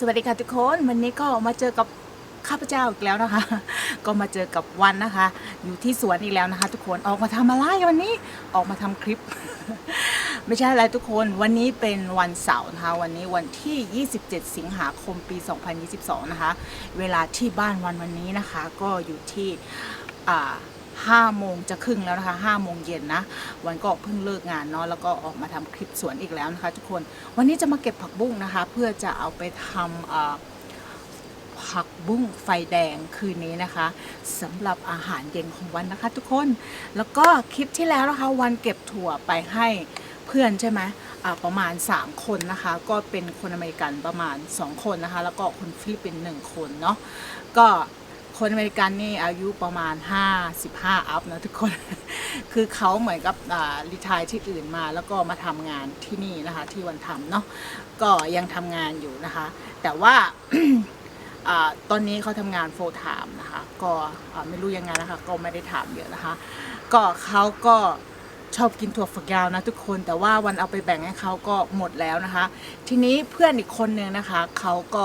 สวัสดีค่ะทุกคนวันนี้ก็มาเจอกับข้าพเจ้าอีกแล้วนะคะ ก็มาเจอกับวันนะคะ อยู่ที่สวนอีกแล้วนะคะ ทุกคนออกมาทำอะไรวันนี้ออกมาทำคลิป ไม่ใช่อะไรทุกคนวันนี้เป็นวันเสาร์นะคะ วันนี้วันที่ 27 สิงหาคมปี 2022 นะคะ เวลาที่บ้านวันวันนี้นะคะ ก็อยู่ที่อ่า ห้าโมงจะครึ่งแล้วนะคะห้าโมงเย็นนะ วันก็เพิ่งเลิกงานเนาะแล้วก็ออกมาทำคลิปสวนอีกแล้วนะคะ ทุกคนวันนี้จะมาเก็บผักบุ้งนะคะ เพื่อจะเอาไปทำผักบุ้งไฟแดงคืนนี้นะคะสำหรับอาหารเย็นของวันนะคะ ทุกคนแล้วก็คลิปที่แล้วนะคะ วันเก็บถั่วไปให้เพื่อนใช่ไหมประมาณ 3 คนนะคะ ก็เป็นคนอเมริกันประมาณ 2 คนนะคะ แล้วก็คนฟิลิปปินส์หนึ่งคนเนาะก็ คนอเมริกันนี่อายุประมาณ 55 อัพนะทุกคน คือเขาเหมือนกับรีทายที่อื่นมา แล้วก็มาทำงานที่นี่นะคะ ที่วันทำเนาะ ก็ยังทำงานอยู่นะคะ แต่ว่าอตอนนี้เขาทำงาน full time นะคะ ก็ไม่รู้ยังไงนะคะ ก็ไม่ได้ถามเยอะนะคะ ก็เขาก็ชอบกินถั่วฝักยาวนะทุกคนแต่ว่าวันเอาไปแบ่งให้เขาก็หมดแล้วนะคะ ทีนี้เพื่อนอีกคนนึงนะคะเขาก็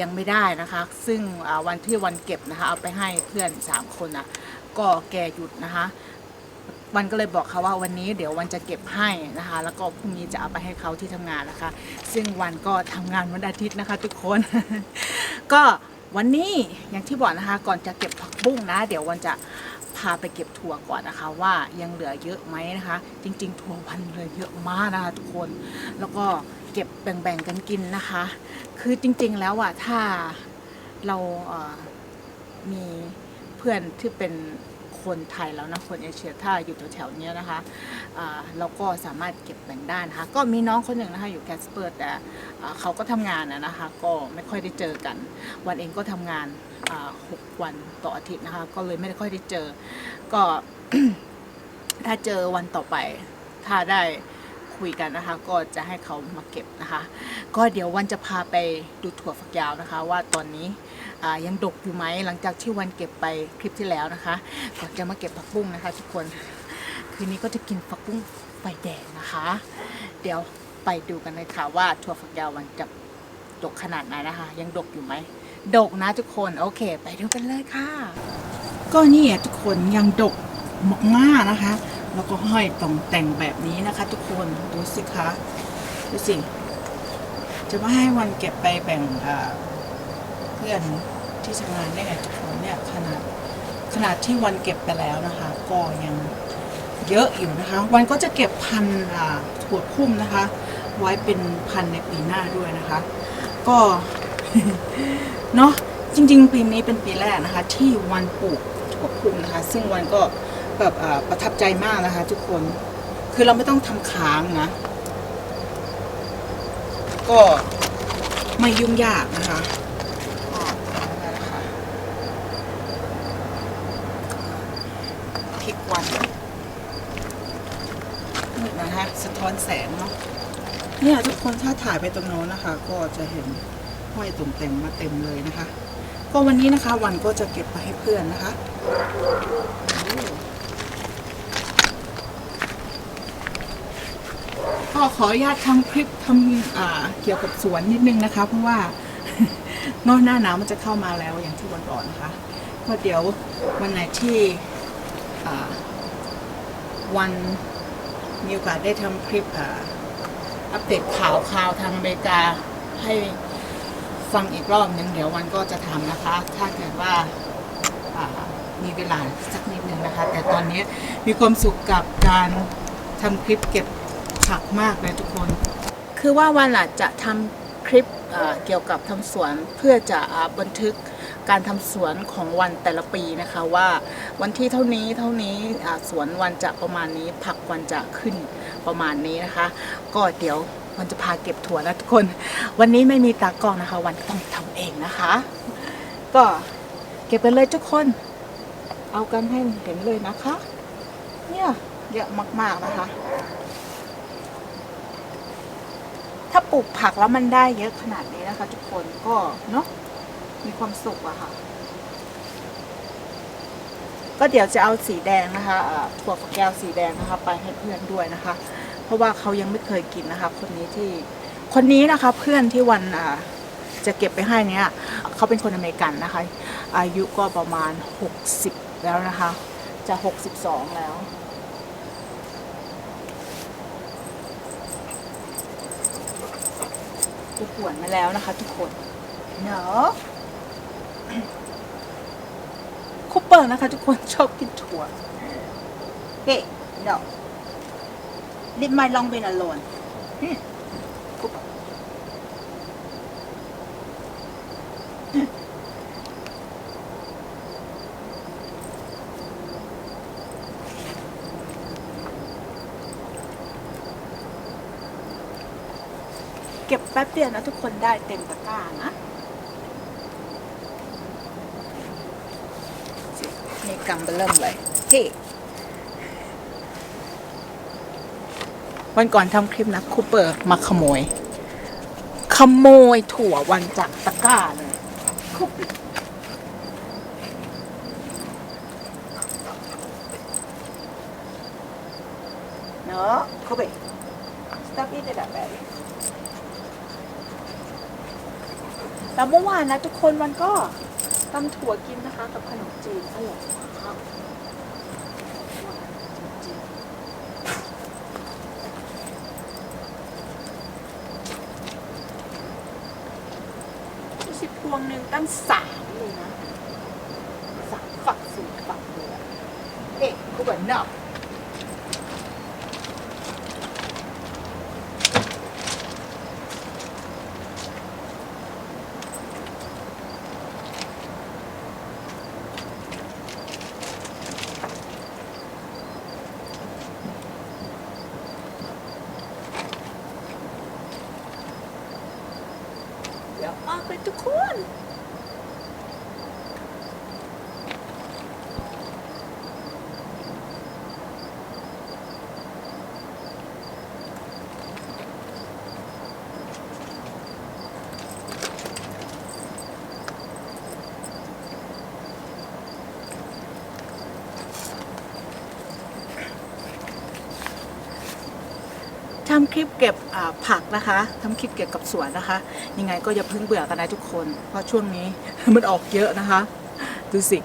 ยังไม่ได้นะคะ ซึ่งวันที่วันเก็บนะคะเอาไปให้เพื่อน 3 คนอะก็แกหยุดนะคะวันก็เลยบอกเขาว่าวันนี้เดี๋ยววันจะเก็บให้นะคะ แล้วก็พรุ่งนี้จะเอาไปให้เขาที่ทำงานนะคะ ซึ่งวันก็ทำงานวันอาทิตย์นะคะ ทุกคน ก็วันนี้อย่างที่บอกนะคะ ก่อนจะเก็บผักบุ้งนะ เดี๋ยววันจะพาไปเก็บถั่วก่อนนะคะ ว่ายังเหลือเยอะไหมนะคะ จริง ๆ ถั่วพันเหลือเยอะมากนะคะ ทุกคนแล้วก็ เก็บแบ่งๆกันกินนะคะ คือจริงๆแล้วอะถ้าเรามีเพื่อนที่เป็นคนไทยแล้วนะคนเอเชียถ้าอยู่แถวๆนี้นะคะอ่าเราก็สามารถเก็บแบ่งได้นะคะ ก็มีน้องคนหนึ่งนะคะอยู่แคสเปอร์แต่เขาก็ทำงานนะนะคะ ก็ไม่ค่อยได้เจอกัน วันเองก็ทำงานอ่าหกวันต่ออาทิตย์นะคะ ก็เลยไม่ได้ค่อยได้เจอ ก็ถ้าเจอวันต่อไป ถ้าได้ คุยกันนะคะ ก็จะให้เขามาเก็บนะคะ ก็เดี๋ยววันจะพาไปดูถั่วฝักยาวนะคะ ว่าตอนนี้ยังดกอยู่ไหมหลังจากที่วันเก็บไปคลิปที่แล้วนะคะก่อนจะมาเก็บผักบุ้งนะคะ ทุกคนคืนนี้ก็จะกินผักบุ้งไฟแดงนะคะ เดี๋ยวไปดูกันเลยค่ะว่าถั่วฝักยาวมันจะดกขนาดไหนนะคะ ยังดกอยู่ไหมดกนะทุกคนโอเค ไปดูกันเลยค่ะ ก็นี่ทุกคนยังดกมากๆนะคะ แล้วก็ห้อยตรงแต่งแบบนี้นะคะ ทุกคนดูสิคะดูสิจะม่ให้วันเก็บไปแบ่งเพื่อนที่ทำงานได้ไงทุกคนเนี่ยขนาดขนาดที่วันเก็บไปแล้วนะคะ ก็ยังเยอะอยู่นะคะ วันก็จะเก็บพันถั่วพุ่มนะคะ ไว้เป็นพันในปีหน้าด้วยนะคะ ก็เนาะจริง ๆ ปีนี้เป็นปีแรกนะคะ ที่วันปลูกถั่วพุ่มนะคะ ซึ่งวันก็ แบบประทับใจมากนะคะ ทุกคน คือเราไม่ต้องทำค้างนะ ก็ไม่ยุ่งยากนะคะพลิกวันนี่นะคะ สะท้อนแสงเนาะเนี่ยทุกคนถ้าถ่ายไปตรงโน้นนะคะ ก็จะเห็นห้อยตุ่มแต่งมาเต็มเลยนะคะ ก็วันนี้นะคะวันก็จะเก็บไปให้เพื่อนนะคะ ก็ขออนุญาตทำคลิปทำเกี่ยวกับสวนนิดนึงนะคะ เพราะว่านอกหน้าหนาวมันจะเข้ามาแล้วอย่างที่วันก่อนนะคะก็เดี๋ยววันไหนที่วันมีโอกาสได้ทำคลิปอัปเดตข่าวข่าวทางอเมริกาให้ฟังอีกรอบนึงเดี๋ยววันก็จะทำนะคะ ถ้าเกิดว่ามีเวลาสักนิดนึงนะคะ แต่ตอนนี้มีความสุขกับการทำคลิปเก็บักมากเลยทุกคน คือว่าวันอะจะทำคลิปเกี่ยวกับทำสวนเพื่อจะบันทึกการทำสวนของวันแต่ละปีนะคะว่าวันที่เท่านี้เท่านี้สวนวันจะประมาณนี้ผักวันจะขึ้นประมาณนี้นะคะ ก็เดี๋ยววันจะพาเก็บถั่วนะทุกคน วันนี้ไม่มีตากล้องนะคะ วันต้องทำเองนะคะ ก็เก็บกันเลยทุกคน เอากันให้เห็นเลยนะคะ เนี่ยเยอะมากๆนะคะ ถ้าปลูกผักแล้วมันได้เยอะขนาดนี้นะคะ ทุกคนก็เนาะมีความสุขอะค่ะ ก็เดี๋ยวจะเอาสีแดงนะคะถั่วฝักยาวสีแดงนะคะ ไปให้เพื่อนด้วยนะคะ เพราะว่าเขายังไม่เคยกินนะคะ คนนี้ที่คนนี้นะคะ เพื่อนที่วันอ่าจะเก็บไปให้เนี่ยเขาเป็นคนอเมริกันนะคะ อายุก็ประมาณ 60 แล้วนะคะ จะ 62 แล้ว จะปวนมาแล้วนะคะทุกคนเนาะคุปเปอร์นะคะทุกคนชอบกินถั่วเฮ้ no leave my long been alone Hmm ม Cooper เก็บ แป๊บเดียวนะทุกคนได้เต็มตะกร้านะนี่กำไปเริ่มเลยเฮ้วันก่อนทำคลิปนะคูเปอร์มาขโมย ขโมยถั่ววันจากตะกร้าเลยคูเปอร์เนาะคูเปอร์ stop eating แล้วเมื่อวานนะทุกคนมันก็ตำถั่วกินนะคะ กับขนมจีนอร่อยมากจริงๆดูสิพวงหนึ่งตั้งสามเลยนะสามฝักสี่ฝักเลยอเอ๊ะกูแบบนอ ทำคลิปเก็บผักนะคะทำคลิปเกี่ยวกับสวนนะคะ ยังไงก็อย่าเพิ่งเบื่อกันนะทุกคน เพราะช่วงนี้มันออกเยอะนะคะ ดูสิ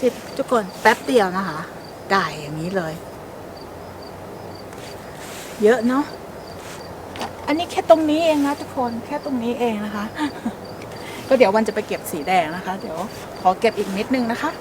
สิบทุกคนแป๊บเดียวนะคะ ได้อย่างนี้เลย เยอะเนาะอันนี้แค่ตรงนี้เองนะทุกคนแค่ตรงนี้เองนะคะ ก็เดี๋ยววันจะไปเก็บสีแดงนะคะ เดี๋ยวขอเก็บอีกนิดนึงนะคะ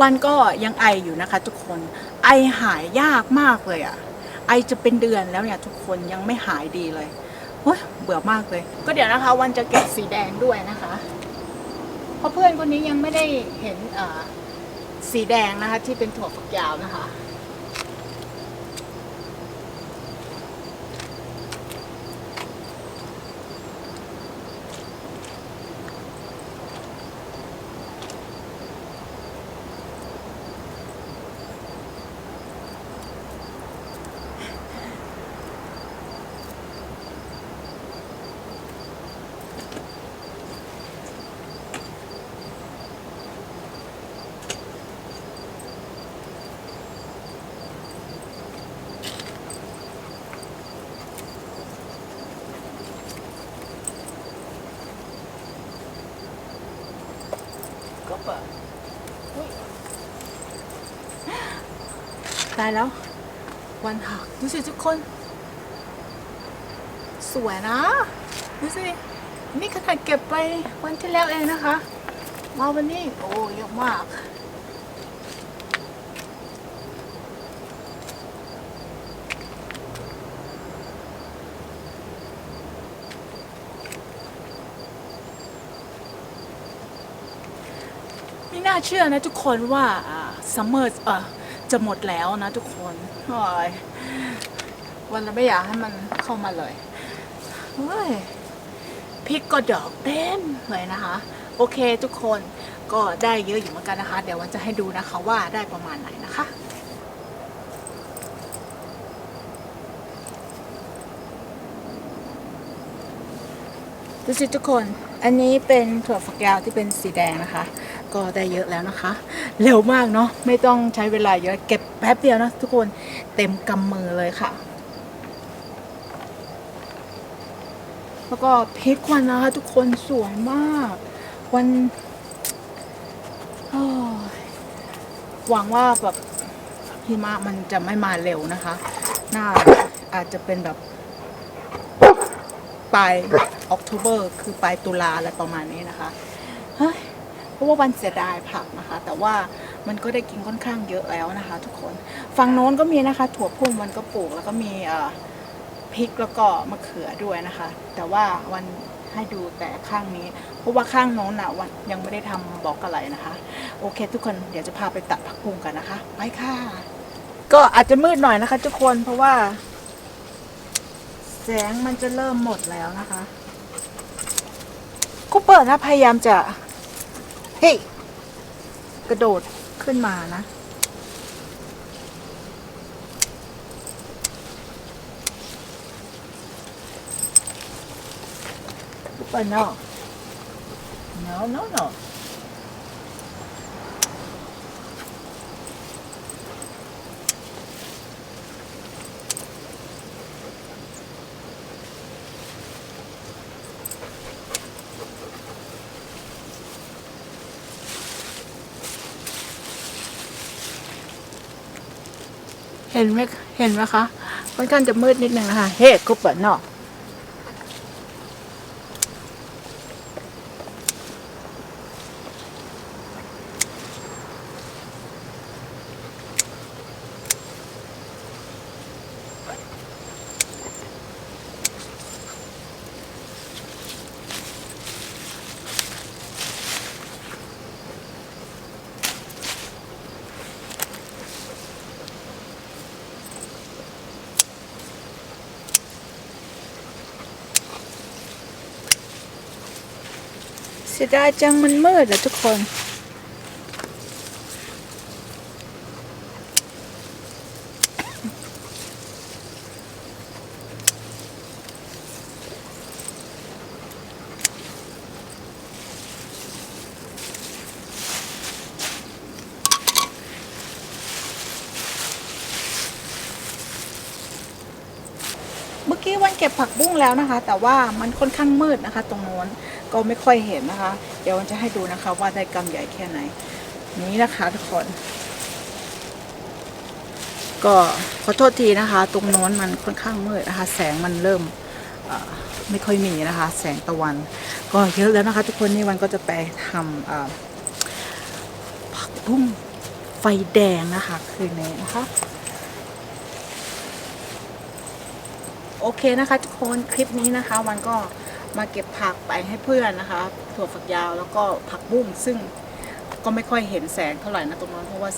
วันก็ยังไออยู่นะคะ ทุกคน ไอหายยากมากเลยอะ่ะ ไอจะเป็นเดือนแล้วเนี่ยทุกคนยังไม่หายดีเลยเฮ้ยเบื่อมากเลย ก็เดี๋ยวนะคะ วันจะเก็บสีแดงด้วยนะคะ เพราะเพื่อนคนนี้ยังไม่ได้เห็นอ่าสีแดงนะคะ ที่เป็นถั่วฝักยาวนะคะายแล้ว วันหักดูสิทุกคน สวยนะ ดูสิ นี่ขนาดเก็บไปวันที่แล้วเองนะคะ มาวันนี้ โอ้เยอะมากไม่น่าเชื่อนะทุกคนว่าซัมเมอร์เออ จะหมดแล้วนะทุกคนโอ้ยวันละไม่อยากให้มันเข้ามาเลยเฮ้ยพริกก็ดอกเต็มเลยนะคะ โอเคทุกคนก็ได้เยอะอยู่เหมือนกันนะคะ เดี๋ยววันจะให้ดูนะคะว่าได้ประมาณไหนนะคะดูสิทุกคน อันนี้เป็นถั่วฝักยาวที่เป็นสีแดงนะคะ ก็ได้เยอะแล้วนะคะ เร็วมากเนาะไม่ต้องใช้เวลาเยอะเก็บแป๊บเดียวนะทุกคนเต็มกำมือเลยค่ะ แล้วก็พริกวันนะคะ ทุกคนสวยมาก วันหวังว่าแบบหิมะมันจะไม่มาเร็วนะคะ น่าอาจจะเป็นแบบปลายออก o เบอร์คือปลายตุลาอะไรประมาณนี้นะคะ ราะว่าวันเสียดายผักนะคะ แต่ว่ามันก็ได้กินค่อนข้างเยอะแล้วนะคะ ทุกคนฝั่งโน้นก็มีนะคะ ถั่วพุ่มมันก็ปลูกแล้วก็มีพริกแล้วก็มะเขือด้วยนะคะ แต่ว่าวันให้ดูแต่ข้างนี้ เพราะว่าข้างโน้นอะวันยังไม่ได้ทำบล็อกอะไรนะคะ โอเค ทุกคนเดี๋ยวจะพาไปตัดผักบุ้งกันนะคะ ไปค่ะ ก็อาจจะมืดหน่อยนะคะ ทุกคนเพราะว่า แสงมันจะเริ่มหมดแล้วนะคะคูเปอร์นะพยายามจะ เฮ้ยกระโดดขึ้นมานะคูเปอร์ no no no no เห็นไหมเห็นไหมคะค่อนข้างจะมืดนิดนึงนะคะ เฮ้คูเปอร์ no เสียดายจังมันมืดอะทุกคน เก็บผักบุ้งแล้วนะคะ แต่ว่ามันค่อนข้างมืดนะคะ ตรงโน้นก็ไม่ค่อยเห็นนะคะ เดี๋ยววันจะให้ดูนะคะว่าได้กำใหญ่แค่ไหน นี้นะคะทุกคน ก็ขอโทษทีนะคะ ตรงโน้นมันค่อนข้างมืดนะคะ แสงมันเริ่มไม่ค่อยมีนะคะ แสงตะวัน ก็เยอะแล้วนะคะ ทุกคนนี่วันก็จะไปทำผักบุ้งไฟแดงนะคะ คืนนี้นะคะ โอเคนะคะทุกคนคลิปนี้นะคะ วันก็มาเก็บผักไปให้เพื่อนนะคะถั่วฝักยาวแล้วก็ผักบุ้งซึ่งก็ไม่ค่อยเห็นแสงเท่าไหร่นะตรงนั้นเพราะว่า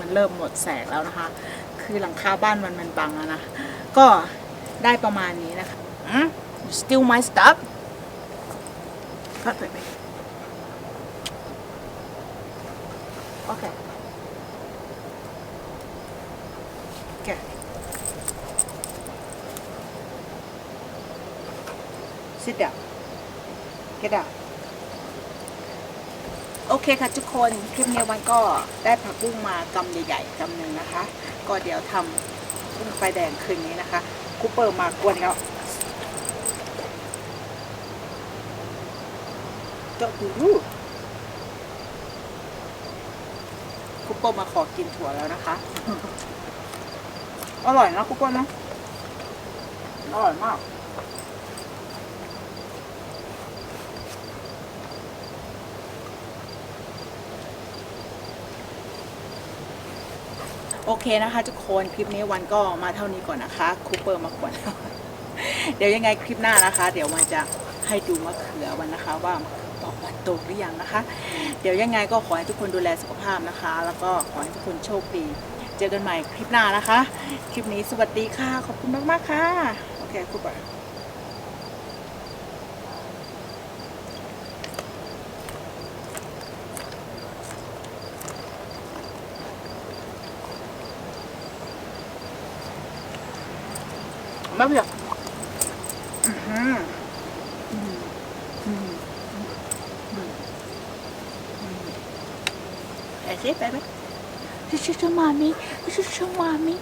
มันเริ่มหมดแสงแล้วนะคะ คือหลังคาบ้านมันมันบังแล้วนะก็ได้ประมาณนี้นะคะอืม You steal my stuff Cut it, baby. Okay. Okay. Sit down. Get up. โอเคค่ะทุกคน คลิปนี้วันก็ได้ผักบุ้งมากำใหญ่ๆกำหนึ่งนะคะ ก็เดี๋ยวทำบุ้งไฟแดงคืนนี้นะคะคูเปอร์มากวนแล้วเจ้าดูรูคูเปอร์มาขอกินถั่วแล้วนะคะ อร่อยนะคูเปอร์นะอร่อยมาก โอเคนะคะทุกคนคลิปนี้วันก็มาเท่านี้ก่อนนะคะคูเปอร์มาขวนเดี๋ยวยังไงคลิปหน้านะคะ เดี๋ยววันจะให้ดูมะเขือวันนะคะ ว่าตอกวันโตหรือยังนะคะ เดี๋ยวยังไงก็ขอให้ทุกคนดูแลสุขภาพนะคะ แล้วก็ขอให้ทุกคนโชคดี เจอกันใหม่คลิปหน้านะคะ คลิปนี้สวัสดีค่ะ ขอบคุณมากๆค่ะ โอเคคูเปอร์ 不热。嗯哼，嗯嗯嗯嗯嗯嗯。拜拜。叔叔，妈咪，叔叔，妈咪。